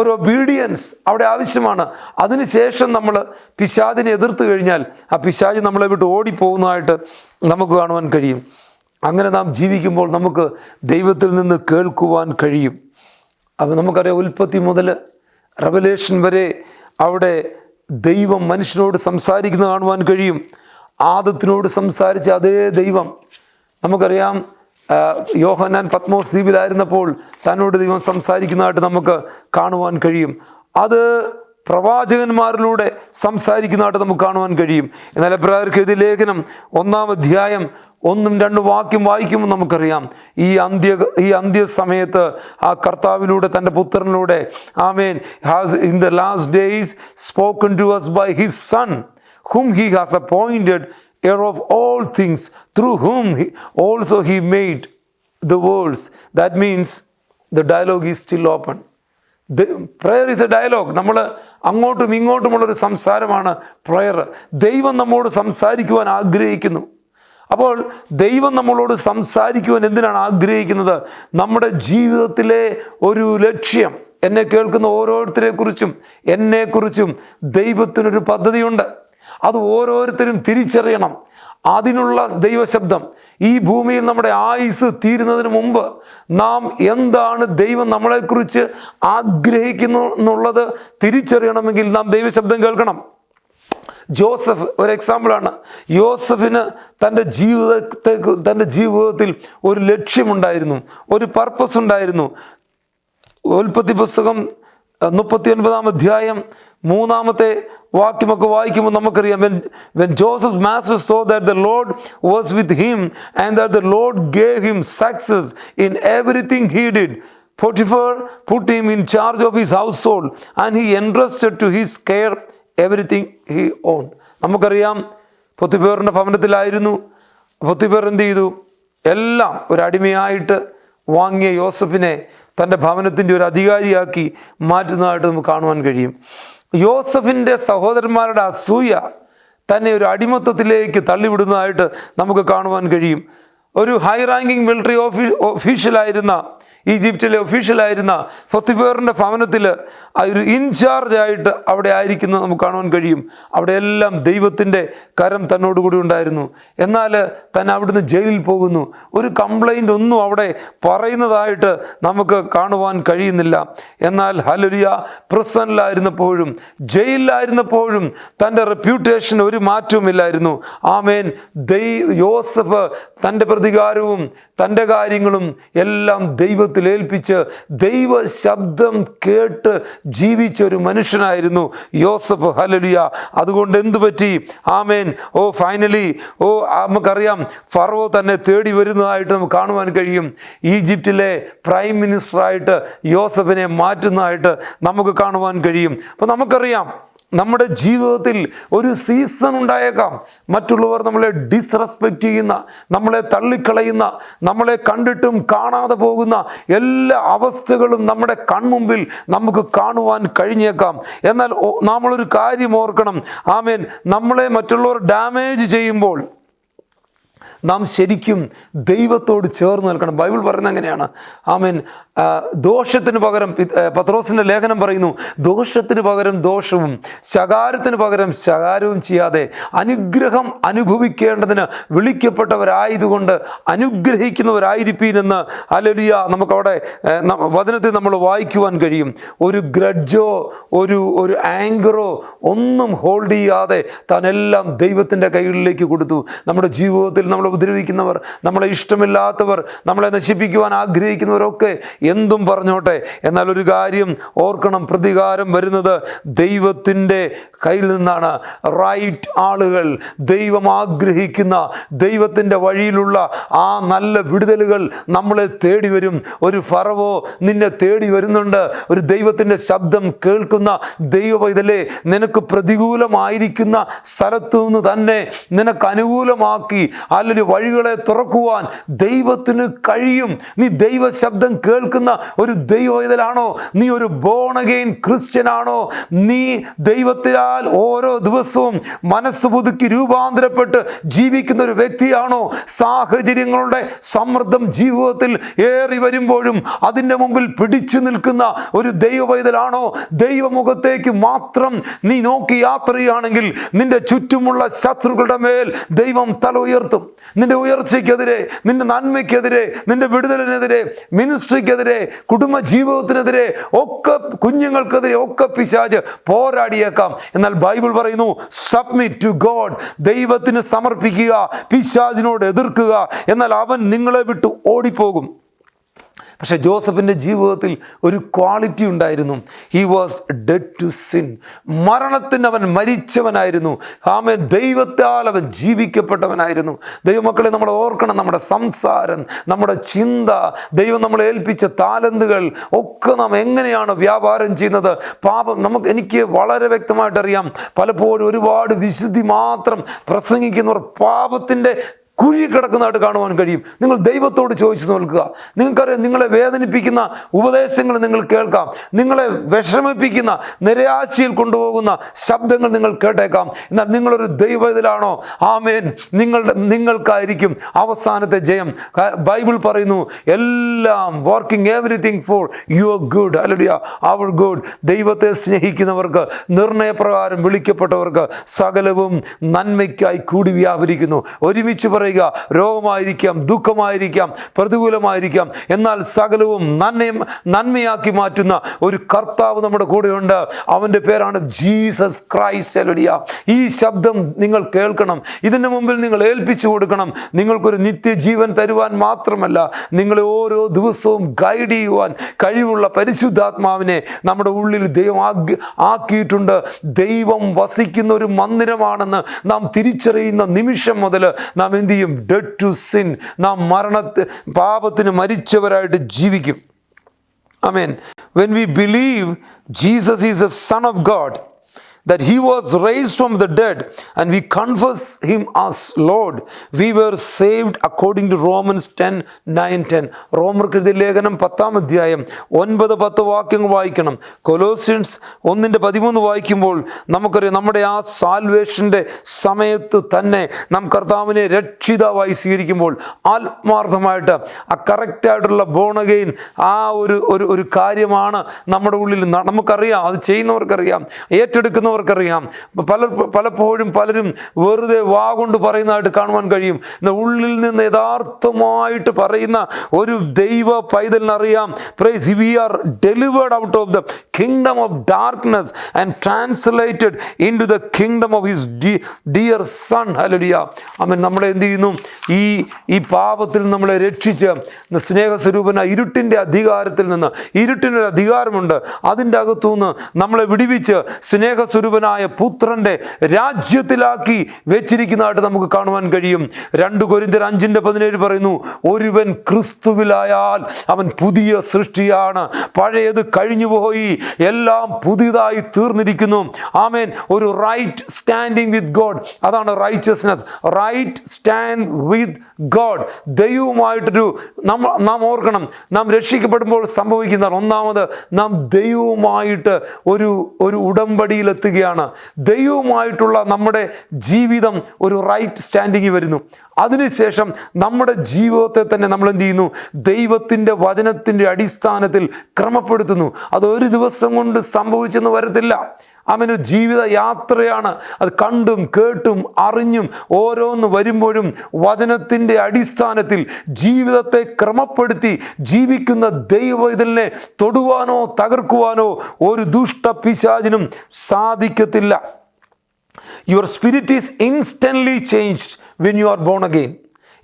ഒരു ഒബീഡിയൻസ് അവിടെ ആവശ്യമാണ്. അതിനുശേഷം നമ്മൾ പിശാദിനെ എതിർത്ത് കഴിഞ്ഞാൽ ആ പിശാജ് നമ്മളെ വിട്ട് ഓടിപ്പോകുന്നതായിട്ട് നമുക്ക് കാണുവാൻ കഴിയും. അങ്ങനെ നാം ജീവിക്കുമ്പോൾ നമുക്ക് ദൈവത്തിൽ നിന്ന് കേൾക്കുവാൻ കഴിയും. അപ്പം നമുക്കറിയാം ഉൽപ്പത്തി മുതൽ റവലേഷൻ വരെ അവിടെ ദൈവം മനുഷ്യനോട് സംസാരിക്കുന്നത് കാണുവാൻ കഴിയും. ആദത്തിനോട് സംസാരിച്ച അതേ ദൈവം. നമുക്കറിയാം യോഹന്നാൻ പത്മോസ് ദ്വീപിലായിരുന്നപ്പോൾ തന്നോട് ദൈവം സംസാരിക്കുന്നതായിട്ട് നമുക്ക് കാണുവാൻ കഴിയും. അത് പ്രവാചകന്മാരിലൂടെ സംസാരിക്കുന്നതായിട്ട് നമുക്ക് കാണുവാൻ കഴിയും. എന്നാൽ എബ്രായർക്ക് എഴുതിയ ലേഖനം ഒന്നാം അധ്യായം ഒന്നും രണ്ടും വാക്യം വായിക്കുമ്പോൾ നമുക്കറിയാം. ഈ അന്ത്യ ഈ അന്ത്യസമയത്ത് ആ കർത്താവിലൂടെ തന്റെ പുത്രനിലൂടെ ആമേൻ has in the last days spoken to us by his son whom he has appointed heir of all things, through whom he, also he made the worlds. That means the dialogue is still open. Prayer is a dialogue നമ്മൾ അങ്ങോട്ടും ഇങ്ങോട്ടുമുള്ളൊരു സംസാരമാണ് prayer ദൈവം നമ്മോട് സംസാരിക്കുവാൻ ആഗ്രഹിക്കുന്നു. അപ്പോൾ ദൈവം നമ്മളോട് സംസാരിക്കുവാൻ എന്തിനാണ് ആഗ്രഹിക്കുന്നത്? നമ്മുടെ ജീവിതത്തിലെ ഒരു ലക്ഷ്യം. എന്നെ കേൾക്കുന്ന ഓരോരുത്തരെക്കുറിച്ചും എന്നെക്കുറിച്ചും ദൈവത്തിനൊരു പദ്ധതിയുണ്ട്. അത് ഓരോരുത്തരും തിരിച്ചറിയണം. അതിനുള്ള ദൈവശബ്ദം. ഈ ഭൂമിയിൽ നമ്മുടെ ആയുസ് തീരുന്നതിന് മുമ്പ് നാം എന്താണ് ദൈവം നമ്മളെക്കുറിച്ച് ആഗ്രഹിക്കുന്നു എന്നുള്ളത് തിരിച്ചറിയണമെങ്കിൽ നാം ദൈവശബ്ദം കേൾക്കണം. ജോസഫ് ഒരു എക്സാമ്പിളാണ് യോസഫിന് തന്റെ ജീവിതത്തെ തന്റെ ജീവിതത്തിൽ ഒരു ലക്ഷ്യമുണ്ടായിരുന്നു. ഒരു പർപ്പസ് ഉണ്ടായിരുന്നു. ഉൽപ്പത്തി പുസ്തകം മുപ്പത്തി ഒൻപതാം അധ്യായം മൂന്നാമത്തെ വാക്യമൊക്കെ വായിക്കുമ്പോൾ നമുക്കറിയാം when when Joseph master saw that the Lord was with him and that the Lord gave him success in everything he did Potiphar put him in charge of his household and he entrusted to his care everything he own നമുക്കറിയാം പൊത്തിപ്പേറിന്റെ ഭവനത്തിലായിരുന്നു. പൊത്തിപ്പേർ എന്ത് ചെയ്തു? എല്ലാം ഒരു അടിമയായിട്ട് വാങ്ങിയ യോസഫിനെ തന്റെ ഭവനത്തിന്റെ ഒരു അധികാരിയാക്കി മാറ്റുന്നതായിട്ട് നമുക്ക് കാണുവാൻ കഴിയും. യോസഫിന്റെ സഹോദരന്മാരുടെ അസൂയ തന്നെ ഒരു അടിമത്തത്തിലേക്ക് തള്ളിവിടുന്നതായിട്ട് നമുക്ക് കാണുവാൻ കഴിയും. ഒരു ഹൈ റാങ്കിങ് മിലിറ്ററി ഓഫീ ഒഫീഷ്യലായിരുന്ന ഈജിപ്തിലെ ഒഫീഷ്യലായിരുന്ന ഫത്തിഫേറിന്റെ ഭവനത്തിൽ ഒരു ഇൻചാർജ് ആയിട്ട് അവിടെ ആയിരിക്കുന്നത് നമുക്ക് കാണുവാൻ കഴിയും. അവിടെ എല്ലാം ദൈവത്തിന്റെ കരം തന്നോടുകൂടി ഉണ്ടായിരുന്നു. എന്നാൽ താൻ അവിടുന്ന് ജയിലിൽ പോകുന്നു. ഒരു കംപ്ലൈന്റ് ഒന്നും അവിടെ പറയുന്നതായിട്ട് നമുക്ക് കാണുവാൻ കഴിയുന്നില്ല. എന്നാൽ ഹലുലിയ പ്രസനിലായിരുന്നപ്പോഴും ജയിലിലായിരുന്നപ്പോഴും തന്റെ റെപ്യൂട്ടേഷൻ ഒരു മാറ്റവുമില്ലായിരുന്നു ആമേൻ. ദൈ യോസഫ് തന്റെ പ്രതികാരവും തന്റെ കാര്യങ്ങളും എല്ലാം ദൈവത്തിൽ ഏൽപ്പിച്ച് ദൈവ ശബ്ദം കേട്ട് ജീവിച്ച ഒരു മനുഷ്യനായിരുന്നു യോസഫ്. ഹലലിയ അതുകൊണ്ട് എന്തു പറ്റി? ആമേൻ. ഓ ഫൈനലി ഓ നമുക്കറിയാം ഫറോ തന്നെ തേടി വരുന്നതായിട്ട് നമുക്ക് കാണുവാൻ കഴിയും. ഈജിപ്തിലെ പ്രൈം മിനിസ്റ്ററായിട്ട് യോസഫിനെ മാറ്റുന്നതായിട്ട് നമുക്ക് കാണുവാൻ കഴിയും. അപ്പോൾ നമുക്കറിയാം നമ്മുടെ ജീവിതത്തിൽ ഒരു സീസൺ ഉണ്ടായേക്കാം. മറ്റുള്ളവർ നമ്മളെ ഡിസ്റെസ്പെക്റ്റ് ചെയ്യുന്ന നമ്മളെ തള്ളിക്കളയുന്ന നമ്മളെ കണ്ടിട്ടും കാണാതെ പോകുന്ന എല്ലാ അവസ്ഥകളും നമ്മുടെ കൺമുമ്പിൽ നമുക്ക് കാണുവാൻ കഴിഞ്ഞേക്കാം. എന്നാൽ നമ്മളൊരു കാര്യം ഓർക്കണം. ആമേൻ. നമ്മളെ മറ്റുള്ളവർ ഡാമേജ് ചെയ്യുമ്പോൾ നാം ശരിക്കും ദൈവത്തോട് ചേർന്ന് നിൽക്കണം. ബൈബിൾ പറയുന്നത് അങ്ങനെയാണ്. ആമേൻ. ദോഷത്തിന് പകരം പത്രോസിന്റെ ലേഖനം പറയുന്നു ദോഷത്തിന് പകരം ദോഷവും ശകാരത്തിന് പകരം ശകാരവും ചെയ്യാതെ അനുഗ്രഹം അനുഭവിക്കേണ്ടതിന് വിളിക്കപ്പെട്ടവരായതുകൊണ്ട് അനുഗ്രഹിക്കുന്നവരായിരിപ്പീനെന്ന് അലലിയ നമുക്കവിടെ വചനത്തിൽ നമ്മൾ വായിക്കുവാൻ കഴിയും. ഒരു ഗ്രഡ്ജോ ഒരു ഒരു ആങ്കറോ ഒന്നും ഹോൾഡ് ചെയ്യാതെ താനെല്ലാം ദൈവത്തിന്റെ കൈകളിലേക്ക് കൊടുത്തു. നമ്മുടെ ജീവിതത്തിൽ നമ്മളെ ഉപദ്രവിക്കുന്നവർ നമ്മളെ ഇഷ്ടമില്ലാത്തവർ നമ്മളെ നശിപ്പിക്കുവാൻ ആഗ്രഹിക്കുന്നവരൊക്കെ എന്തും പറഞ്ഞോട്ടെ. എന്നാൽ ഒരു കാര്യം ഓർക്കണം പ്രതികാരം വരുന്നത് ദൈവത്തിന്റെ കയ്യിൽ നിന്നാണ്. റൈറ്റ് ആളുകൾ ദൈവം ആഗ്രഹിക്കുന്ന ദൈവത്തിന്റെ വഴിയിലുള്ള ആ നല്ല വിടുതലുകൾ നമ്മളെ തേടി വരും ഒരു ഫറവോ നിന്നെ തേടി വരുന്നുണ്ട്. ഒരു ദൈവത്തിന്റെ ശബ്ദം കേൾക്കുന്ന ദൈവ പൈതലേ നിനക്ക് പ്രതികൂലമായിരിക്കുന്ന സ്ഥലത്തു നിന്ന് തന്നെ നിനക്ക് അനുകൂലമാക്കി അല്ലെങ്കിൽ വഴികളെ തുറക്കുവാൻ ദൈവത്തിന് കഴിയും. നീ ദൈവ ശബ്ദം കേൾക്കുന്ന ഒരു ദൈവ പൈതലാണോ നീ ഒരു ബോൺ അഗെയിൻ ക്രിസ്ത്യൻ നീ ദൈവത്തിനാൽ ഓരോ ദിവസവും മനസ്സ് പുതുക്കി രൂപാന്തരപ്പെട്ട് ജീവിക്കുന്ന ഒരു വ്യക്തിയാണോ? സാഹചര്യങ്ങളുടെ സമ്മർദ്ദം ജീവിതത്തിൽ ഏറി വരുമ്പോഴും അതിന്റെ മുമ്പിൽ പിടിച്ചു നിൽക്കുന്ന ഒരു ദൈവ പൈതലാണോ ദൈവമുഖത്തേക്ക് മാത്രം നീ നോക്കി യാത്ര ചെയ്യുകയാണെങ്കിൽ നിന്റെ ചുറ്റുമുള്ള ശത്രുക്കളുടെ മേൽ ദൈവം തല ഉയർത്തും. നിന്റെ ഉയർച്ചയ്ക്കെതിരെ നിന്റെ നന്മയ്ക്കെതിരെ നിന്റെ വിടുതലിനെതിരെ മിനിസ്ട്രിക്കെതിരെ കുടുംബ ജീവിതത്തിനെതിരെ ഒക്കെ കുഞ്ഞുങ്ങൾക്കെതിരെ ഒക്കെ പിശാജ് പോരാടിയേക്കാം. എന്നാൽ ബൈബിൾ പറയുന്നു സബ്മിറ്റ് ടു ഗോഡ് ദൈവത്തിന് സമർപ്പിക്കുക പിശാജിനോട് എതിർക്കുക. എന്നാൽ അവൻ നിങ്ങളെ വിട്ട് ഓടിപ്പോകും. പക്ഷെ ജോസഫിന്റെ ജീവിതത്തിൽ ഒരു ക്വാളിറ്റി ഉണ്ടായിരുന്നു. He was dead to sin മരണത്തിന് അവൻ മരിച്ചവനായിരുന്നു. ആമേ ദൈവത്താൽ അവൻ ജീവിക്കപ്പെട്ടവനായിരുന്നു. ദൈവമക്കളെ നമ്മൾ ഓർക്കണം നമ്മുടെ സംസാരം നമ്മുടെ ചിന്ത ദൈവം നമ്മളെ ഏൽപ്പിച്ച താലന്തുകൾ ഒക്കെ നാം എങ്ങനെയാണ് വ്യാപാരം ചെയ്യുന്നത്? പാപം നമുക്ക് എനിക്ക് വളരെ വ്യക്തമായിട്ടറിയാം. പലപ്പോഴും ഒരുപാട് വിശുദ്ധി മാത്രം പ്രസംഗിക്കുന്നവർ പാപത്തിന്റെ കുഴി കിടക്കുന്നതായിട്ട് കാണുവാൻ കഴിയും. നിങ്ങൾ ദൈവത്തോട് ചോദിച്ചു നോക്കുക. നിങ്ങൾക്കറിയാം നിങ്ങളെ വേദനിപ്പിക്കുന്ന ഉപദേശങ്ങൾ നിങ്ങൾ കേൾക്കാം. നിങ്ങളെ വിഷമിപ്പിക്കുന്ന നിരാശയിൽ കൊണ്ടുപോകുന്ന ശബ്ദങ്ങൾ നിങ്ങൾ കേട്ടേക്കാം. എന്നാൽ നിങ്ങളൊരു ദൈവത്തിലാണോ? ആമേൻ. നിങ്ങളുടെ നിങ്ങൾക്കായിരിക്കും അവസാനത്തെ ജയം. ബൈബിൾ പറയുന്നു എല്ലാം working everything for your good അല്ലടിയ our good ദൈവത്തെ സ്നേഹിക്കുന്നവർക്ക് നിർണയപ്രകാരം വിളിക്കപ്പെട്ടവർക്ക് സകലവും നന്മയ്ക്കായി കൂടി വ്യാപരിക്കുന്നു. ഒരുമിച്ച് പറയുക രോഗമായിരിക്കാം ദുഃഖമായിരിക്കാം പ്രതികൂലമായിരിക്കാം. എന്നാൽ സകലവും നന്മയും നന്മയാക്കി മാറ്റുന്ന ഒരു കർത്താവ് നമ്മുടെ കൂടെയുണ്ട്. അവന്റെ പേരാണ് ജീസസ് ക്രൈസ്റ്റ്. ഈ ശബ്ദം നിങ്ങൾ കേൾക്കണം. ഇതിന് മുമ്പിൽ നിങ്ങൾ ഏൽപ്പിച്ചു കൊടുക്കണം. നിങ്ങൾക്കൊരു നിത്യജീവൻ തരുവാൻ മാത്രമല്ല നിങ്ങളെ ഓരോ ദിവസവും ഗൈഡ് ചെയ്യുവാൻ കഴിവുള്ള പരിശുദ്ധാത്മാവിനെ നമ്മുടെ ഉള്ളിൽ ദൈവം ആക്കിയിട്ടുണ്ട്. ദൈവം വസിക്കുന്ന ഒരു മന്ദിരമാണെന്ന് നാം തിരിച്ചറിയുന്ന നിമിഷം മുതൽ നാം എന്ത് ചെയ്യും ഡെഡ് ടു സിൻ നാം മരണത്തെ പാപത്തിന് മരിച്ചവരായിട്ട് ജീവിക്കും Amen. When we believe Jesus is the Son of God, that he was raised from the dead, and we confess him as Lord, we were saved according to Romans 10 9 10. റോമർക്കെഴുതിയ ലേഖനം പത്താം അധ്യായം ഒൻപത് പത്ത് വാക്യങ്ങൾ വായിക്കണം. കൊലോസിയൻസ് ഒന്നിന്റെ പതിമൂന്ന് വായിക്കുമ്പോൾ നമുക്കറിയാം നമ്മുടെ ആ സാൽവേഷന്റെ സമയത്ത് തന്നെ നാം കർത്താവിനെ രക്ഷിതാവായി സ്വീകരിക്കുമ്പോൾ ആത്മാർത്ഥമായിട്ട് ആ കറക്റ്റായിട്ടുള്ള ബോണഗെയിൻ ആ ഒരു ഒരു കാര്യമാണ് നമ്മുടെ ഉള്ളിൽ നമുക്കറിയാം അത് ചെയ്യുന്നവർക്കറിയാം. ഏറ്റെടുക്കുന്നവർക്കറിയാം പല പലപ്പോഴും പലരും വെറുതെ വാ കൊണ്ട് പറയുന്നതായിട്ട് കാണുവാൻ കഴിയും. എന്നാൽ ഉള്ളിൽ നിന്ന് യഥാർത്ഥമായിട്ട് പറയുന്ന ഒരു ദൈവ പൈതലിനറിയാം. Praise we are delivered out of the kingdom of darkness and translated into the kingdom of his d dear son ഹലിയ അമ്മ നമ്മളെ എന്ത് ചെയ്യുന്നു? ഈ ഈ പാപത്തിൽ നമ്മളെ രക്ഷിച്ച് സ്നേഹസ്വരൂപന ഇരുട്ടിന്റെ അധികാരത്തിൽ നിന്ന് ഇരുട്ടിനൊരു അധികാരമുണ്ട്. അതിന്റെ അകത്തുനിന്ന് നമ്മളെ വിടിവിച്ച് സ്നേഹസ്വരൂപനായ പുത്രന്റെ രാജ്യത്തിലാക്കി വെച്ചിരിക്കുന്നതായിട്ട് നമുക്ക് കാണുവാൻ കഴിയും. രണ്ട് കൊരിന്തർ അഞ്ചിന്റെ പതിനേഴ് പറയുന്നു ഒരുവൻ ക്രിസ്തുവിലായാൽ അവൻ പുതിയ സൃഷ്ടിയാണ്. പഴയത് കഴിഞ്ഞുപോയി എല്ലാം പുതിയതായി തീർന്നിരിക്കുന്നു. ആമേൻ. ഒരു റൈറ്റ് സ്റ്റാൻഡിങ് വിത്ത് ഗോഡ് അതാണ് righteousness right stand with God ദൈവവുമായിട്ടൊരു നമ്മൾ നാം ഓർക്കണം. നാം രക്ഷിക്കപ്പെടുമ്പോൾ സംഭവിക്കുന്നതാണ്. ഒന്നാമത് നാം ദൈവവുമായിട്ട് ഒരു ഒരു ഉടമ്പടിയിലെത്തുകയാണ് ദൈവവുമായിട്ടുള്ള നമ്മുടെ ജീവിതം ഒരു റൈറ്റ് സ്റ്റാൻഡിങ് വരുന്നു. അതിനുശേഷം നമ്മുടെ ജീവിതത്തെ തന്നെ നമ്മൾ എന്ത് ചെയ്യുന്നു ദൈവത്തിന്റെ വചനത്തിന്റെ അടിസ്ഥാനത്തിൽ ക്രമപ്പെടുത്തുന്നു. അത് ഒരു ദിവസം കൊണ്ട് സംഭവിച്ചെന്ന് വരത്തില്ല. അവന് ജീവിത യാത്രയാണ് അത് കണ്ടും കേട്ടും അറിഞ്ഞും ഓരോന്ന് വരുമ്പോഴും വചനത്തിന്റെ അടിസ്ഥാനത്തിൽ ജീവിതത്തെ ക്രമപ്പെടുത്തി ജീവിക്കുന്ന ദൈവ ഇതിനെ തൊടുവാനോ തകർക്കുവാനോ ഒരു ദുഷ്ട പിശാചിനും സാധിക്കത്തില്ല. Your spirit is instantly changed when you are born again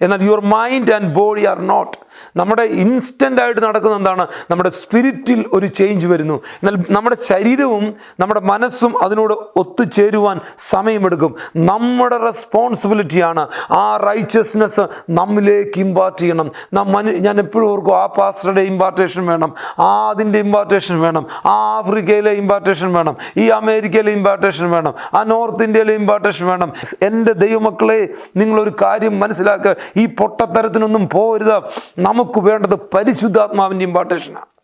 എന്നാൽ your mind and body are not നമ്മുടെ ഇൻസ്റ്റന്റ് ആയിട്ട് നടക്കുന്ന എന്താണ്? നമ്മുടെ സ്പിരിറ്റിൽ ഒരു ചേഞ്ച് വരുന്നു. എന്നാൽ നമ്മുടെ ശരീരവും നമ്മുടെ മനസ്സും അതിനോട് ഒത്തുചേരുവാൻ സമയമെടുക്കും. നമ്മുടെ റെസ്പോൺസിബിലിറ്റിയാണ് ആ റൈച്ചസ്നെസ് നമ്മിലേക്ക് ഇമ്പാർട്ട് ചെയ്യണം. ഞാൻ എപ്പോഴും ഓർക്കും ആ പാസ്റ്ററുടെ ഇമ്പാർട്ടേഷൻ വേണം ആ അതിന്റെ ഇമ്പാർട്ടേഷൻ വേണം ആ ആഫ്രിക്കയിലെ ഇമ്പാർട്ടേഷൻ വേണം ഈ അമേരിക്കയിലെ ഇമ്പാർട്ടേഷൻ വേണം ആ നോർത്ത് ഇന്ത്യയിലെ ഇമ്പാർട്ടേഷൻ വേണം. എന്റെ ദൈവമക്കളെ നിങ്ങളൊരു കാര്യം മനസ്സിലാക്കുക. ഈ പൊട്ടത്തരത്തിനൊന്നും പോരുത്. നമുക്ക് വേണ്ടത് പരിശുദ്ധാത്മാവിന്റെ ഇമ്പാർട്ടേഷനാണ്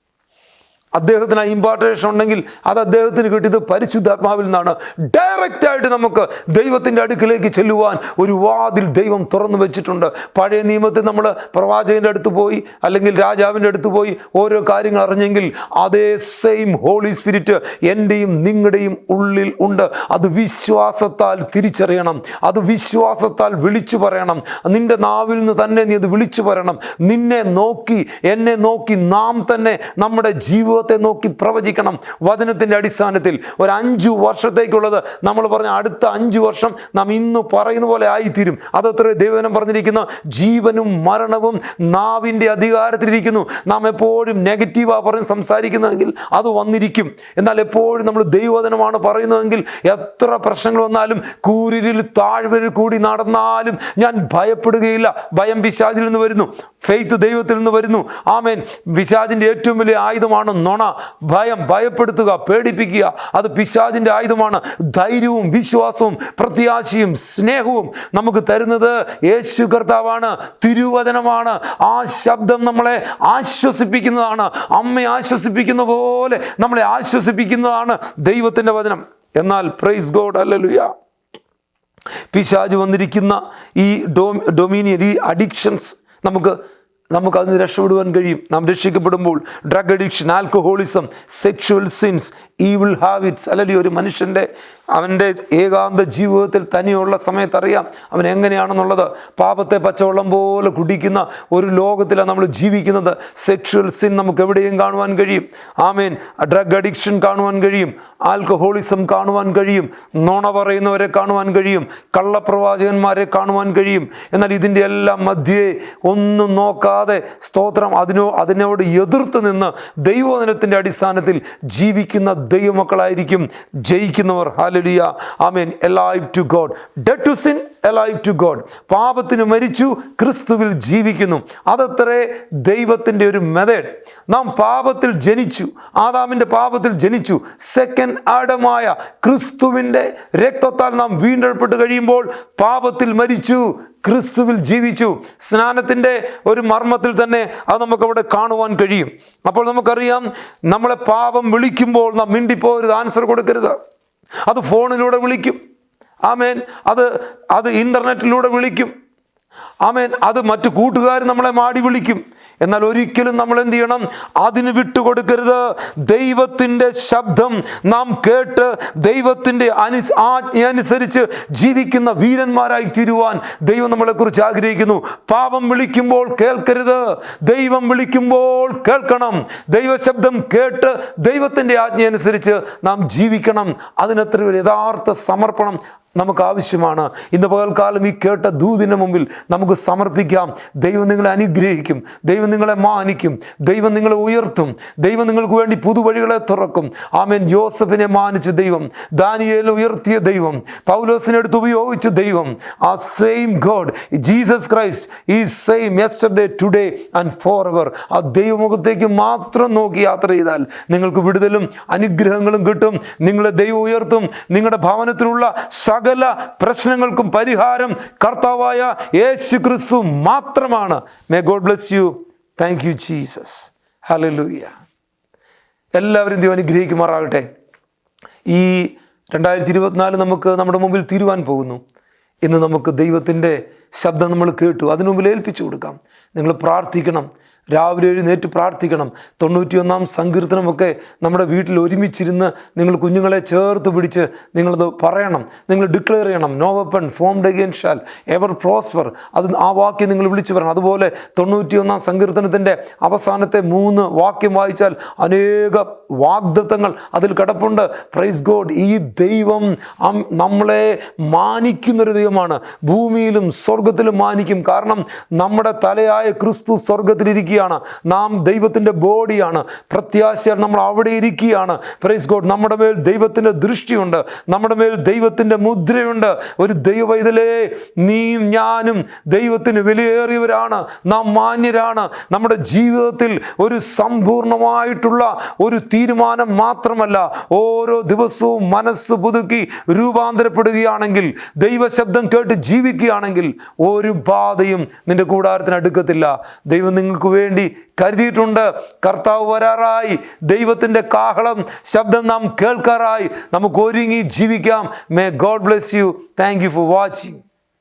അദ്ദേഹത്തിന് ആ ഇമ്പാർട്ടേഷൻ ഉണ്ടെങ്കിൽ അത് അദ്ദേഹത്തിന് കിട്ടിയത് പരിശുദ്ധാത്മാവിൽ നിന്നാണ്. ഡയറക്റ്റായിട്ട് നമുക്ക് ദൈവത്തിന്റെ അടുക്കിലേക്ക് ചെല്ലുവാൻ ഒരു വാതിൽ ദൈവം തുറന്നു വെച്ചിട്ടുണ്ട്. പഴയ നിയമത്തിൽ നമ്മൾ പ്രവാചകന്റെ അടുത്ത് പോയി അല്ലെങ്കിൽ രാജാവിന്റെ അടുത്ത് പോയി ഓരോ കാര്യങ്ങൾ അറിഞ്ഞെങ്കിൽ അതേ സെയിം ഹോളി സ്പിരിറ്റ് എന്റെയും നിങ്ങളുടെയും ഉള്ളിൽ ഉണ്ട്. അത് വിശ്വാസത്താൽ തിരിച്ചറിയണം. അത് വിശ്വാസത്താൽ വിളിച്ചു പറയണം. നിന്റെ നാവിൽ നിന്ന് തന്നെ നീ അത് വിളിച്ചു പറയണം. നിന്നെ നോക്കി എന്നെ നോക്കി നാം തന്നെ നമ്മുടെ ജീവിതത്തെ നോക്കി പ്രവചിക്കണം. വചനത്തിന്റെ അടിസ്ഥാനത്തിൽ ഒരു അഞ്ചു വർഷത്തേക്കുള്ളത് നമ്മൾ പറഞ്ഞ അടുത്ത അഞ്ചു വർഷം നാം ഇന്ന് പറയുന്ന പോലെ ആയിത്തീരും. അതത്ര ദൈവനം പറഞ്ഞിരിക്കുന്ന. ജീവനും മരണവും നാവിന്റെ അധികാരത്തിലിരിക്കുന്നു. നാം എപ്പോഴും നെഗറ്റീവാണ് പറഞ്ഞ് സംസാരിക്കുന്നതെങ്കിൽ അത് വന്നിരിക്കും. എന്നാൽ എപ്പോഴും നമ്മൾ ദൈവവചനമാണ് പറയുന്നതെങ്കിൽ എത്ര പ്രശ്നങ്ങൾ വന്നാലും കൂരിരിൽ താഴ്വരിൽ കൂടി നടന്നാലും ഞാൻ ഭയപ്പെടുകയില്ല. ഭയം പിശാചിൽ നിന്ന് വരുന്നു. ഫെയ്ത്ത് ദൈവത്തിൽ നിന്ന് വരുന്നു. ആമേൻ. പിശാജിന്റെ ഏറ്റവും വലിയ ആയുധമാണ് നുണ. ഭയം ഭയപ്പെടുത്തുക പേടിപ്പിക്കുക. അത് പിശാജിന്റെ ആയുധമാണ്. ധൈര്യവും വിശ്വാസവും പ്രത്യാശയും സ്നേഹവും നമുക്ക് തരുന്നത് യേശു കർത്താവാണ്. തിരുവചനമാണ്. ആ ശബ്ദം നമ്മളെ ആശ്വസിപ്പിക്കുന്നതാണ്. അമ്മയെ ആശ്വസിപ്പിക്കുന്ന പോലെ നമ്മളെ ആശ്വസിപ്പിക്കുന്നതാണ് ദൈവത്തിന്റെ വചനം. എന്നാൽ പ്രൈസ് ഗോഡ് അല്ലലുയ പിശാജ് വന്നിരിക്കുന്ന ഈ ഡോ ഡൊമീനിയൻ ഈ അഡിക്ഷൻസ് നമുക്ക് നമുക്ക് അതിന് രക്ഷപ്പെടുവാൻ കഴിയും. നാം രക്ഷിക്കപ്പെടുമ്പോൾ drug addiction alcoholism sexual sins evil habits അല്ലെങ്കിൽ ഒരു മനുഷ്യന്റെ അവന്റെ ഏകാന്ത ജീവിതത്തിൽ തനിയുള്ള സമയത്ത് അറിയാം അവൻ എങ്ങനെയാണെന്നുള്ളത്. പാപത്തെ പച്ചവെള്ളം പോലെ കുടിക്കുന്ന ഒരു ലോകത്തിലാണ് നമ്മൾ ജീവിക്കുന്നത്. സെക്ഷുവൽ സിൻ നമുക്ക് എവിടെയും കാണുവാൻ കഴിയും. ആമേൻ. ഡ്രഗ് അഡിക്ഷൻ കാണുവാൻ കഴിയും. ആൽക്കഹോളിസം കാണുവാൻ കഴിയും. നുണ പറയുന്നവരെ കാണുവാൻ കഴിയും. കള്ളപ്രവാചകന്മാരെ കാണുവാൻ കഴിയും. എന്നാൽ ഇതിന്റെ എല്ലാം മധ്യേ ഒന്നും നോക്കാതെ സ്തോത്രം അതിനോ അതിനോട് എതിർത്ത് നിന്ന് ദൈവവചനത്തിന്റെ അടിസ്ഥാനത്തിൽ ജീവിക്കുന്ന ദൈവമക്കളായിരിക്കും ജയിക്കുന്നവർ. ഹാലലിയ ആമേൻ alive to God dead to sin alive to God പാപത്തിന് മരിച്ചു ക്രിസ്തുവിൽ ജീവിക്കുന്നു. അതത്രേ ദൈവത്തിന്റെ ഒരു മെതേഡ് നാം പാപത്തിൽ ജനിച്ചു. ആദാമിന്റെ പാപത്തിൽ ജനിച്ചു. സെക്കൻഡ് ആഡമായ ക്രിസ്തുവിന്റെ രക്തത്താൽ നാം വീണ്ടെടുപ്പെട്ട് കഴിയുമ്പോൾ പാപത്തിൽ മരിച്ചു. ക്രിസ്തുവിൽ ജീവിച്ചു. സ്നാനത്തിന്റെ ഒരു മർമ്മത്തിൽ തന്നെ അത് നമുക്കവിടെ കാണുവാൻ കഴിയും. അപ്പോൾ നമുക്കറിയാം നമ്മളെ പാപം വിളിക്കുമ്പോൾ നാം മിണ്ടിപ്പോരുത് ആൻസർ കൊടുക്കരുത്. അത് ഫോണിലൂടെ വിളിക്കും. ആമേൻ. അത് അത് ഇന്റർനെറ്റിലൂടെ വിളിക്കും. ആമേൻ. അത് മറ്റു കൂട്ടുകാർ നമ്മളെ മാടി വിളിക്കും. എന്നാൽ ഒരിക്കലും നമ്മൾ എന്ത് ചെയ്യണം? അതിന് വിട്ടുകൊടുക്കരുത്. ദൈവത്തിന്റെ ശബ്ദം നാം കേട്ട് ദൈവത്തിന്റെ അനു ആജ്ഞയനുസരിച്ച് ജീവിക്കുന്ന വീരന്മാരായി തീരുവാൻ ദൈവം നമ്മളെക്കുറിച്ച് ആഗ്രഹിക്കുന്നു. പാപം വിളിക്കുമ്പോൾ കേൾക്കരുത്. ദൈവം വിളിക്കുമ്പോൾ കേൾക്കണം. ദൈവശബ്ദം കേട്ട് ദൈവത്തിന്റെ ആജ്ഞയനുസരിച്ച് നാം ജീവിക്കണം. അതിനത്ര ഒരു യഥാർത്ഥ സമർപ്പണം നമുക്ക് ആവശ്യമാണ് ഇന്ന് പകൽക്കാലം ഈ കേട്ട ദൂതിന് മുമ്പിൽ നമുക്ക് സമർപ്പിക്കാം. ദൈവം നിങ്ങളെ അനുഗ്രഹിക്കും. ദൈവം നിങ്ങളെ മാനിക്കും. ദൈവം നിങ്ങളെ ഉയർത്തും. ദൈവം നിങ്ങൾക്ക് വേണ്ടി പുതുവഴികളെ തുറക്കും. ആമേൻ. ജോസഫിനെ മാനിച്ച ദൈവം ദാനിയേൽ ഉയർത്തിയ ദൈവം പൗലോസിനെ എടുത്ത് ഉപയോഗിച്ച ദൈവം ആ സെയിം ഗോഡ് ജീസസ് ക്രൈസ്റ്റ് ഈ same yesterday today and forever ആ ദൈവമുഖത്തേക്ക് മാത്രം നോക്കി യാത്ര ചെയ്താൽ നിങ്ങൾക്ക് വിടുതലും അനുഗ്രഹങ്ങളും കിട്ടും. നിങ്ങളെ ദൈവം ഉയർത്തും. നിങ്ങളുടെ ഭവനത്തിലുള്ള സകല പ്രശ്നങ്ങൾക്കും പരിഹാരം കർത്താവായ യേശു ക്രിസ്തു മാത്രമാണ്. May God bless you thank you Jesus ഹലലൂയ എല്ലാവരും ദൈവം അനുഗ്രഹിക്കുമാറാകട്ടെ. ഈ രണ്ടായിരത്തി ഇരുപത്തിനാല് നമുക്ക് നമ്മുടെ മുമ്പിൽ തീരുവാൻ പോകുന്നു. ഇന്ന് നമുക്ക് ദൈവത്തിന്റെ ശബ്ദം നമ്മൾ കേട്ടു. അതിനു മുമ്പിൽ ഏൽപ്പിച്ചു കൊടുക്കാം. നിങ്ങൾ പ്രാർത്ഥിക്കണം. രാവിലെ എഴുന്നേറ്റ് പ്രാർത്ഥിക്കണം. തൊണ്ണൂറ്റിയൊന്നാം സങ്കീർത്തനമൊക്കെ നമ്മുടെ വീട്ടിൽ ഒരുമിച്ചിരുന്ന് നിങ്ങൾ കുഞ്ഞുങ്ങളെ ചേർത്ത് പിടിച്ച് നിങ്ങളത് പറയണം. നിങ്ങൾ ഡിക്ലെയർ ചെയ്യണം. No weapon formed against shall ever prosper അത് ആ വാക്യം നിങ്ങൾ വിളിച്ചു പറയണം. അതുപോലെ തൊണ്ണൂറ്റിയൊന്നാം സങ്കീർത്തനത്തിന്റെ അവസാനത്തെ മൂന്ന് വാക്യം വായിച്ചാൽ അനേക വാഗ്ദത്തങ്ങൾ അതിൽ കിടപ്പുണ്ട്. പ്രൈസ് ഗോഡ് ഈ ദൈവം നമ്മളെ മാനിക്കുന്നൊരു ദൈവമാണ്. ഭൂമിയിലും സ്വർഗത്തിലും മാനിക്കും. കാരണം നമ്മുടെ തലയായ ക്രിസ്തു സ്വർഗത്തിലിരിക്കുകയാണ് നാം ദൈവത്തിന്റെ ബോഡിയാണ്. പ്രത്യാശ നമ്മൾ അവിടെ ഇരിക്കുകയാണ്. പ്രൈസ് ഗോഡ് നമ്മുടെ മേൽ ദൈവത്തിന്റെ ദൃഷ്ടിയുണ്ട്. നമ്മുടെ മേൽ ദൈവത്തിന്റെ മുദ്രയുണ്ട്. ഒരു ദൈവവൈതലേ നീയും ഞാനും ദൈവത്തിന് വിലയേറിയവരാണ്. നാം മാന്യരാണ്. നമ്മുടെ ജീവിതത്തിൽ ഒരു സമ്പൂർണമായിട്ടുള്ള ഒരു തീരുമാനം മാത്രമല്ല ഓരോ ദിവസവും മനസ്സ് പുതുക്കി രൂപാന്തരപ്പെടുകയാണെങ്കിൽ ദൈവശബ്ദം കേട്ട് ജീവിക്കുകയാണെങ്കിൽ ഒരു ബാധയും നിന്റെ കൂടാരത്തിന് അടുക്കത്തില്ല. ദൈവം നിങ്ങൾക്ക് വേണ്ടി കരുതിയിട്ടുണ്ട്. കർത്താവ് വരാറായി. ദൈവത്തിന്റെ കാഹളം ശബ്ദം നാം കേൾക്കാറായി. നമുക്ക് ഒരുങ്ങി ജീവിക്കാം. May God bless you thank you for watching